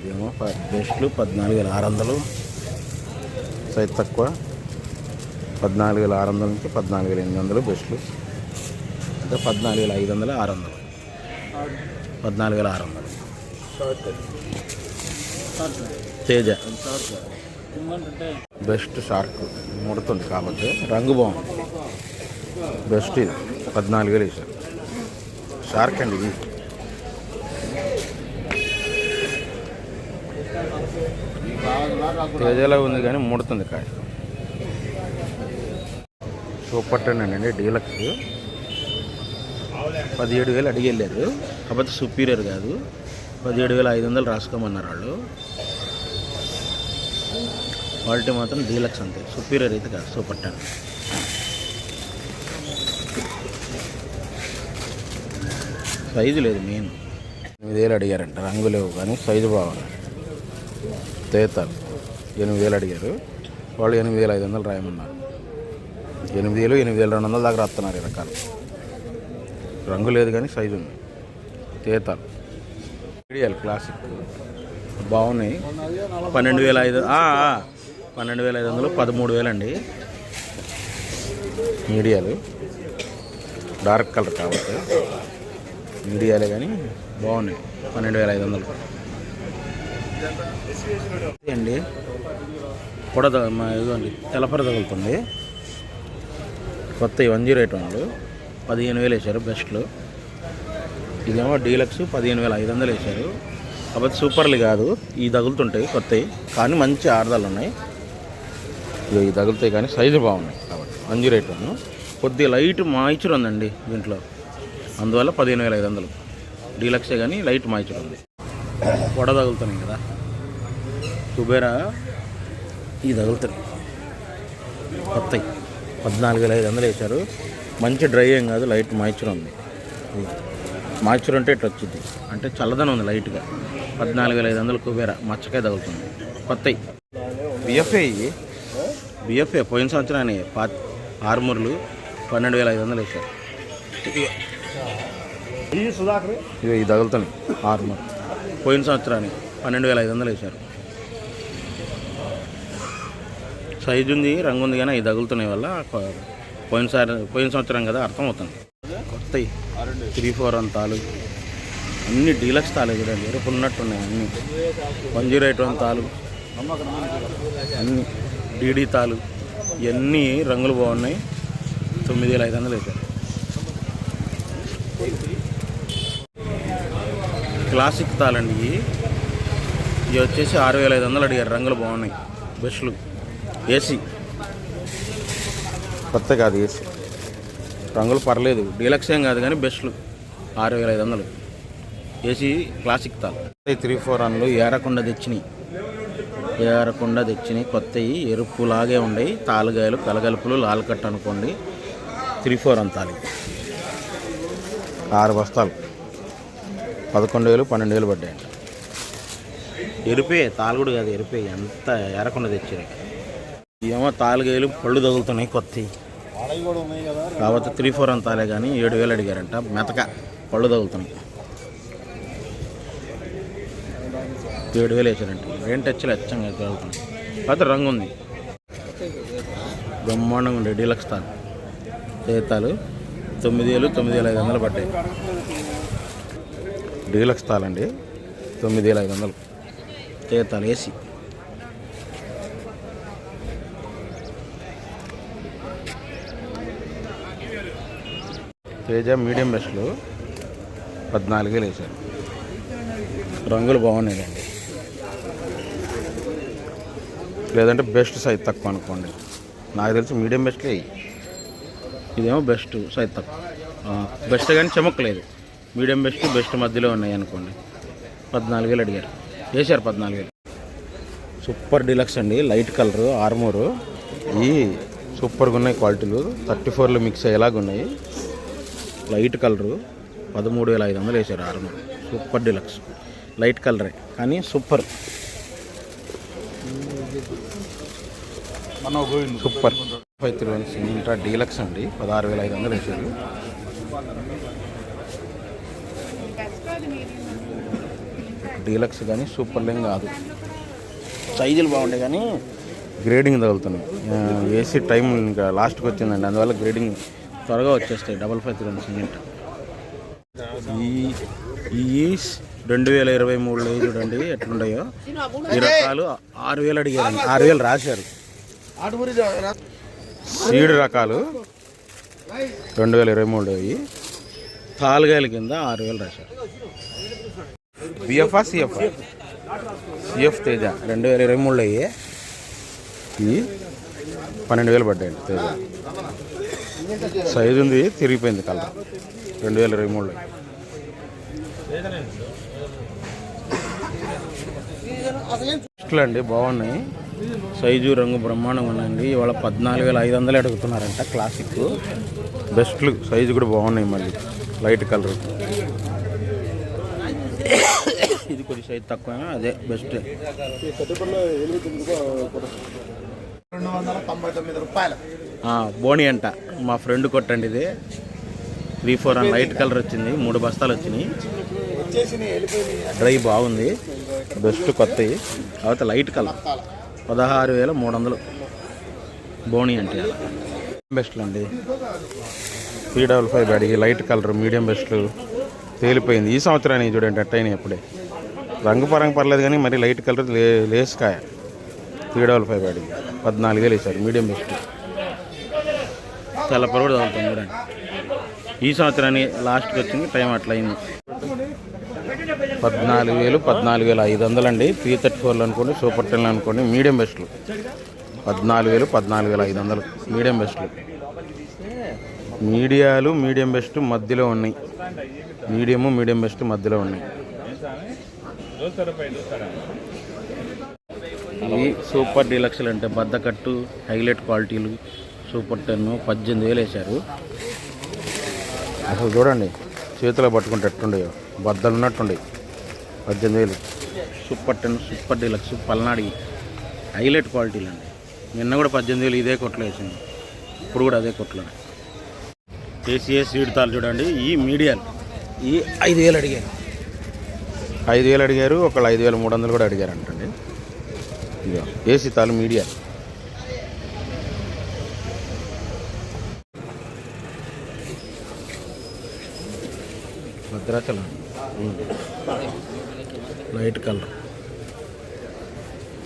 ఇదేమో బెస్ట్లు పద్నాలుగు వేల ఆరు వందలు సైజ్ తక్కువ. పద్నాలుగు వేల ఆరు వందల నుంచి పద్నాలుగు వేల ఎనిమిది వందలు బెస్ట్లు. అంటే పద్నాలుగు వేల ఐదు వందలు ఆరు వందలు పద్నాలుగు వేల ఆరు వందలు తేజ. బెస్ట్ షార్క్ ముడుతుంది కాబట్టి రంగు బాగుంది. బెస్ట్ ఇది. పద్నాలుగు వేలు వేసారు. షార్క్ అండి ఇది. తేజలో ఉంది కానీ ముడుతుంది కాయ. సూపర్ టెన్ అండి డీలక్స్. పదిహేడు వేలు అడిగి వెళ్ళారు. కాకపోతే సుపీరియర్ కాదు. పదిహేడు వేల ఐదు వందలు రాసుకోమన్నారు వాళ్ళు. క్వాలిటీ మాత్రం డీలక్స్ అంతే. సుపీరియర్ అయితే కాదు సూపర్ టెన్. సైజు లేదు మెయిన్. ఎనిమిది వేలు అడిగారంట రంగు లేవు కానీ సైజు బాగుంది. తేతాలు ఎనిమిది వేలు అడిగారు. వాళ్ళు ఎనిమిది వేల ఐదు వందలు రాయమన్నారు. ఎనిమిది వేలు ఎనిమిది వేల రెండు వందల దాకా రాస్తున్నారు ఈ రకాలు. రంగు లేదు కానీ సైజు ఉంది. తేతాలు మీడియాలు క్లాసిక్ బాగున్నాయి. పన్నెండు వేల ఐదు పన్నెండు వేల ఐదు వందలు పదమూడు వేలు అండి మీడియాలు డార్క్ కలర్ కాబట్టి మీడియాలే కానీ బాగున్నాయి. పన్నెండు వేల ఐదు వందలు. అండి పొడ మా ఇదిగోండి తెలపర తగులుతుంది. కొత్త వన్ జీరో ఎయిట్ వన్లు. పదిహేను వేలు వేశారు బెస్ట్లు. ఇదేమో డీలక్స్ పదిహేను వేల ఐదు వందలు వేశారు. కాబట్టి సూపర్లు కాదు. ఈ తగులుతుంటాయి కొత్తవి కానీ మంచి ఆర్దాలు ఉన్నాయి. ఇవి ఈ తగులుతాయి కానీ సైజు బాగున్నాయి కాబట్టి. వన్ జీరో ఎయిట్ వన్ కొద్దిగా లైట్ మాయిచర్ ఉందండి దీంట్లో. అందువల్ల పదిహేను వేల ఐదు వందలు. డీలక్సే కానీ లైట్ మాయిచర్ ఉంది. పొడ తగులుతున్నాయి కదా. కుబేరా ఇది తగులుతున్నాయి. కొత్తవి పద్నాలుగు వేల ఐదు వందలు వేశారు. మంచి డ్రై ఏం కాదు లైట్ మాయిచర్ ఉంది. మాయిచర్ అంటే ఇట్లా వచ్చింది అంటే చల్లదనం ఉంది లైట్గా. పద్నాలుగు వేల ఐదు వందలు కుబేరా మచ్చకాయ తగులుతుంది. కొత్తవి బిఎఫ్ఏ ఇవి? బిఎఫ్ఏ పోయిన సంవత్సరాన్ని పా ఆరుమూరులు పన్నెండు వేల ఐదు వందలు వేశారు. ఇవి తగులుతున్నాయి. ఆరుమూరు పోయిన సంవత్సరానికి పన్నెండు వేల ఐదు వందలు వేశారు. సైజు ఉంది రంగు ఉంది కానీ అవి తగులుతున్నాయి వల్ల పోయినసారి పోయిన సంవత్సరం కదా అర్థమవుతుంది కొత్తవి త్రీ ఫోర్ వన్ తాలు. అన్ని డీలక్స్ తాలు చూడండి ఎరుపు ఉన్నట్టున్నాయి అన్ని. వన్ జీరో ఎయిట్ వన్ తాలు. అన్ని డీడీ తాలు. ఇవన్నీ రంగులు బాగున్నాయి. తొమ్మిది వేల ఐదు వందలు వేశారు. క్లాసిక్ తాళండి. ఇవి ఇవి వచ్చేసి ఆరు వేల ఐదు వందలు అడిగారు. రంగులు బాగున్నాయి. బెస్ట్లు. ఏసీ. కొత్త కాదు ఏసీ. రంగులు పర్లేదు. డీలక్స్ ఏం కాదు కానీ బెస్ట్లు. ఆరు వేల ఐదు వందలు. ఏసీ క్లాసిక్ తాల్ త్రీ ఫోర్ అన్లు ఏరకుండా తెచ్చినాయి. ఏరకుండా తెచ్చినాయి. కొత్తవి ఎరుపులాగే ఉండయి. తాలుగాయలు కలగలుపులు లాల్ కట్ అనుకోండి. త్రీ ఫోర్ అంతాలి ఆరు బస్తాలు. పదకొండు వేలు పన్నెండు వేలు పడ్డాయంట ఎరిపే తాలుగుడు కాదు ఎరిపే. ఎంత ఎరకుండా తెచ్చారు ఏమో తాలుగాయలు పళ్ళు తగులుతున్నాయి కొత్తవి కాబట్టి త్రీ ఫోర్ అంతాలే కానీ ఏడు వేలు అడిగారంట. మెతక పళ్ళు తగులుతున్నాయి. ఏడు వేలు వేసారంట. ఏం టచ్లు అచ్చంగా తగులుతున్నాయి. కాకపోతే రంగు ఉంది. బ్రహ్మాండంగా ఉండే డీలక్స్ తాలు. తేతాలు తొమ్మిది వేలు తొమ్మిది వేల ఐదు వందలు పడ్డాయి. డీలక్స్ తాళండి. తొమ్మిది వేల ఐదు వందలు. తేతాలు ఏసీ తేజ మీడియం బెస్ట్లు పద్నాలుగు వేలు వేశారు. రంగులు బాగున్నాయండి. లేదంటే బెస్ట్ సైజ్ తక్కువ అనుకోండి. నాకు తెలిసి మీడియం బెస్ట్లే. ఇదేమో బెస్ట్ సైజ్ తక్కువ. బెస్ట్ కానీ చెమక్కలేదు. మీడియం బెస్ట్ బెస్ట్ మధ్యలో ఉన్నాయి అనుకోండి. పద్నాలుగు వేలు అడిగారు. వేశారు పద్నాలుగు వేలు సూపర్ డీలక్స్ అండి లైట్ కలరు ఆర్మోరు. ఈ సూపర్గా ఉన్నాయి క్వాలిటీలు. థర్టీ ఫోర్లో మిక్స్ అయ్యేలాగా ఉన్నాయి. లైట్ కలరు పదమూడు వేల ఐదు వందలు వేశారు ఆర్మోర్. Super deluxe. లైట్ కలరే కానీ super. Super. Five three one intra deluxe అండి పదహారు వేల ఐదు వందలు వేసారు డీలక్స్ కానీ సూపర్ లేం కాదు. సైజులు బాగుంటాయి కానీ గ్రేడింగ్ తగులుతున్నాయి. ఏసీ టైం ఇంకా లాస్ట్కి వచ్చిందండి. అందువల్ల గ్రేడింగ్ త్వరగా వచ్చేస్తాయి. డబల్ ఫైవ్ త్రీ సిమెంట్ ఈ ఈ రెండు వేల ఇరవై మూడులో చూడండి ఎట్లుంటాయో. ఈ రకాలు ఆరు వేలు అడిగారు ఆరు వేలు రాశారు. సీడ్ రకాలు రెండు వేల ఇరవై మూడు అవి తాలుగాయల కింద ఆరు వేలు రాశారు. బిఎఫ్ఆ సిఎఫ్ సిఎఫ్ తేజ రెండు వేల ఇరవై మూడులో అయ్యి ఇవి పన్నెండు వేలు పడ్డాయండి తేజ. సైజు ఉంది తిరిగిపోయింది కలర్. రెండు వేల ఇరవై మూడులో ఇట్లా అండి బాగున్నాయి. సైజు రంగు బ్రహ్మాండంగా ఉన్నాయండి. ఇవాళ పద్నాలుగు వేల ఐదు వందలు అడుగుతున్నారంట క్లాసిక్. బెస్ట్లు సైజు కూడా బాగున్నాయి మళ్ళీ. Light colour. ఇది కొద్ది సైజ్ తక్కువ అదే బెస్ట్. రెండు వందల తొంభై తొమ్మిది రూపాయలు బోని అంట. మా ఫ్రెండ్ కొట్టండి ఇది. Three four and light colour వచ్చింది మూడు బస్తాలు వచ్చినాయి. డ్రై బాగుంది. బెస్ట్ కొత్తవి తర్వాత లైట్ కలర్. పదహారు వేల మూడు వందలు. బోని అంటే బెస్ట్లు అండి త్రీ డబల్ ఫైవ్ బ్యాడ్కి లైట్ కలర్ మీడియం బెస్ట్లు తేలిపోయింది. ఈ సంవత్సరానికి చూడండి అట్టయినాయి అప్పుడే రంగు పరంగా పర్లేదు కానీ మరి లైట్ కలర్ లే లేస్ కాయ. త్రీ డబల్ ఫైవ్ బ్యాడ్కి పద్నాలుగు వేలు వేశారు మీడియం బెస్ట్. తెల్లపర కూడా తగులుతుంది చూడండి ఈ సంవత్సరానికి లాస్ట్కి వచ్చింది టైం అట్లా అయింది. పద్నాలుగు వేలు పద్నాలుగు వేల ఐదు వందలు అండి త్రీ థర్టీ ఫోర్లు అనుకోండి సూపర్ టెన్లు అనుకోండి మీడియం బెస్ట్లు. పద్నాలుగు వేలు పద్నాలుగు వేల ఐదు వందలు మీడియం బెస్ట్లు. మీడియాలు మీడియం బెస్ట్ మధ్యలో ఉన్నాయి. మీడియము మీడియం బెస్ట్ మధ్యలో ఉన్నాయి. ఇవి సూపర్ డీలక్స్లు అంటే బద్దకట్టు హైలైట్ క్వాలిటీలు సూపర్ టెన్ పద్దెనిమిది వేలు వేశారు. అసలు చూడండి చేతిలో పట్టుకుంటే ఎట్టుండయో బద్దలు ఉన్నట్టుండే పద్దెనిమిది వేలు. సూపర్ టెన్ సూపర్ డీలక్స్ పల్నాడి హైలైట్ క్వాలిటీలు అండి. నిన్న కూడా పద్దెనిమిది వేలు ఇదే కొట్లో వేసింది. ఇప్పుడు కూడా అదే కొట్లో ఏసీఏ సీడ్ తాలు చూడండి. ఈ మీడియాలు ఈ ఐదు వేలు అడిగారు. ఐదు వేలు అడిగారు ఒకళ్ళు ఐదు వేల మూడు వందలు కూడా అడిగారు అంటండి ఇదిగో ఏసీ తాలు media Bhadrachalam. Light colour.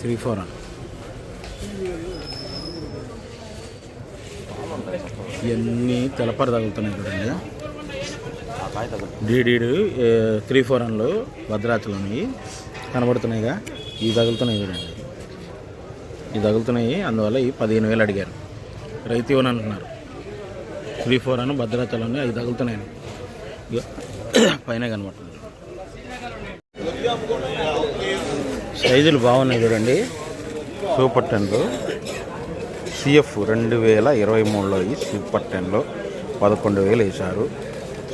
Three four అని ఇవన్నీ తెలపర తగులుతున్నాయి చూడండి. డీడీడు త్రీ ఫోర్ భద్రాచలం ఇవి కనబడుతున్నాయిగా. ఇవి తగులుతున్నాయి చూడండి. ఇవి తగులుతున్నాయి అందువల్ల ఇవి పదిహేను వేలు అడిగారు. రైతు ఇవ్వని అంటున్నారు. త్రీ ఫోర్ అని భద్రాచలం అవి తగులుతున్నాయని పైన కనబడుతుంది సైజులు బాగున్నాయి చూడండి. సూపర్ టెన్లు. సిఎఫ్ రెండు వేల ఇరవై మూడులో ఈ సూపర్ టెన్లో పదకొండు వేలు వేశారు.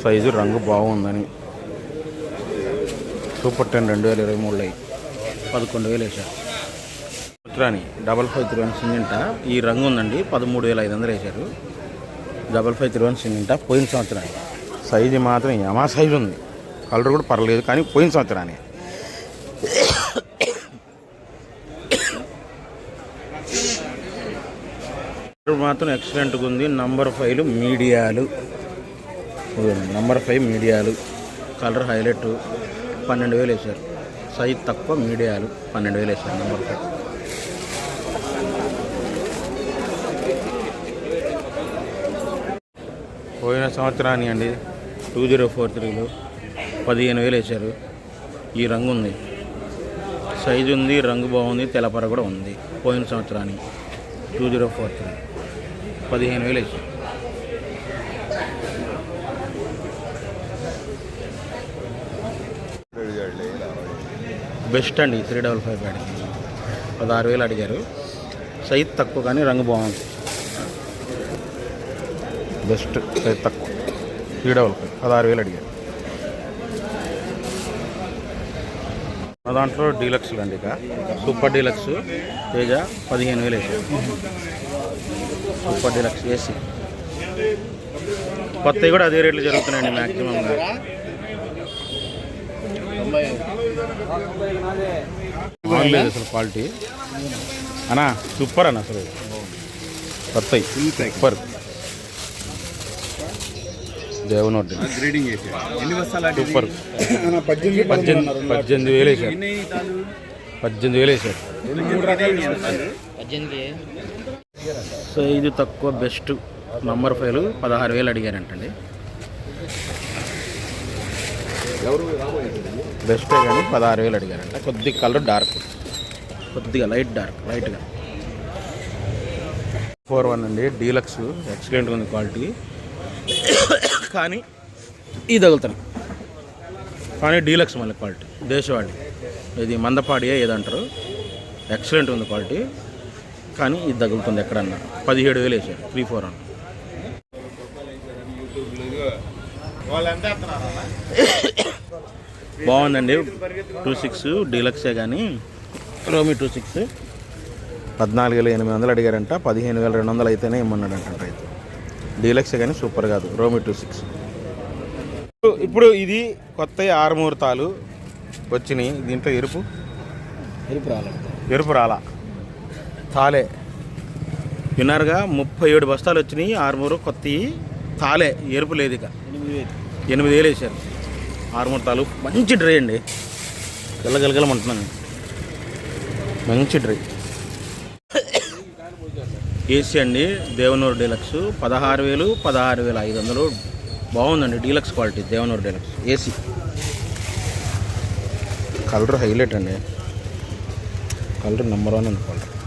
సైజు రంగు బాగుందని. సూపర్ టెన్ రెండు వేల ఇరవై మూడులో పదకొండు వేలు వేశారు. ఉత్తరాని డబల్ ఫైవ్ త్రీ వన్ సింగింట. ఈ రంగు ఉందండి పదమూడు వేల ఐదు వందలు వేశారు. డబల్ ఫైవ్ త్రీ వన్ సింగింట పోయిన సంవత్సరానికి. సైజు మాత్రం యమా సైజు ఉంది. కలర్ కూడా పర్లేదు కానీ పోయిన సంవత్సరానికి. మాత్రం ఎక్సలెంట్గా ఉంది. నంబర్ ఫైవ్ మీడియాలు. నంబర్ ఫైవ్ మీడియాలు. కలర్ హైలైట్ పన్నెండు వేలు వేశారు. సైజ్ తక్కువ మీడియాలు పన్నెండు వేలు వేశారు నంబర్ ఫైవ్ పోయిన సంవత్సరాన్ని అండి టూ జీరో ఫోర్ త్రీలో పదిహేను వేలు వేశారు. ఈ రంగు ఉంది. సైజు ఉంది రంగు బాగుంది తెలపర కూడా ఉంది. పోయిన సంవత్సరానికి టూ జీరో ఫోర్ త్రీ పదిహేను వేలు వేసారు బెస్ట్ అండి త్రీ డబల్ ఫైవ్ బ్యాడ్ పదహారు వేలు అడిగారు. సైజ్ తక్కువ కానీ రంగు బాగుంది. బెస్ట్ సైజ్ తక్కువ. త్రీ డబల్ ఫైవ్ పదహారు వేలు అడిగారు. మా దాంట్లో డీలక్స్లు అండి ఇక. సూపర్ డీలక్స్ తేజ పదిహేను వేలు వేసారు సూపర్ డీలక్స్ ఏసీ కొత్తవి కూడా అదే రేట్లు జరుగుతున్నాయండి మ్యాక్సిమంగా బాగుంది అసలు క్వాలిటీ అన్నా సూపర్ అన్న అసలు. కొత్తవి. సూపర్ గ్రేడింగ్ బస్తాలు సూపర్ పద్దెనిమిది పద్దెనిమిది పద్దెనిమిది వేలు వేసారు పద్దెనిమిది వేలు వేసారు సో ఇది తక్కువ బెస్ట్ నంబర్ ఫైవ్ పదహారు వేలు అడిగారంటండి. బెస్టే కానీ పదహారు వేలు అడిగారంట. కొద్ది కలర్ డార్క్. కొద్దిగా లైట్ డార్క్ లైట్గా. ఫోర్ వన్ అండి డీలక్స్. ఎక్సలెంట్గా ఉంది క్వాలిటీ. కానీ ఇది తగులుతాను కానీ డీలక్స్ మళ్ళీ క్వాలిటీ. దేశవాళి. ఇది మందపాడియే ఏదంటారు? ఎక్సలెంట్ ఉంది క్వాలిటీ. కానీ ఇది తగులుతుంది ఎక్కడన్నా. పదిహేడు వేలు వేసారు. త్రీ ఫోర్ అన్న. బాగుందండి. టూ సిక్స్ డీలక్సే కానీ. రోమి టూ సిక్స్ పద్నాలుగు వేల ఎనిమిది వందలు అడిగారంట. పదిహేను వేల రెండు వందలు అయితేనే ఇమ్మన్నాడంట రైతు. డీలక్సే కానీ సూపర్ కాదు. రోమి టూ సిక్స్ ఇప్పుడు ఇది కొత్త ఆరు ముహూర్తాలు వచ్చినాయి. దీంట్లో ఎరుపు? ఎరుపు రాలేదు. ఎరుపు రాలా? తాలే. విన్నారుగా? ముప్పై ఏడు బస్తాలు వచ్చినాయి ఆరుమూరు కొత్తవి తాలే ఎరుపు లేదు ఇక. ఎనిమిది వేలు ఎనిమిది వేలు వేసారు. ఆరుమూరు తాలు మంచి డ్రై అండి. గెలగలగలమంటున్నాను మంచి డ్రై. ఏసీ అండి దేవనూరు డీలక్స్. పదహారు వేలు పదహారు వేల ఐదు వందలు. బాగుందండి deluxe quality Devanur deluxe. AC. Colour highlight అండి. కలర్ నెంబర్ వన్ అండి కలర్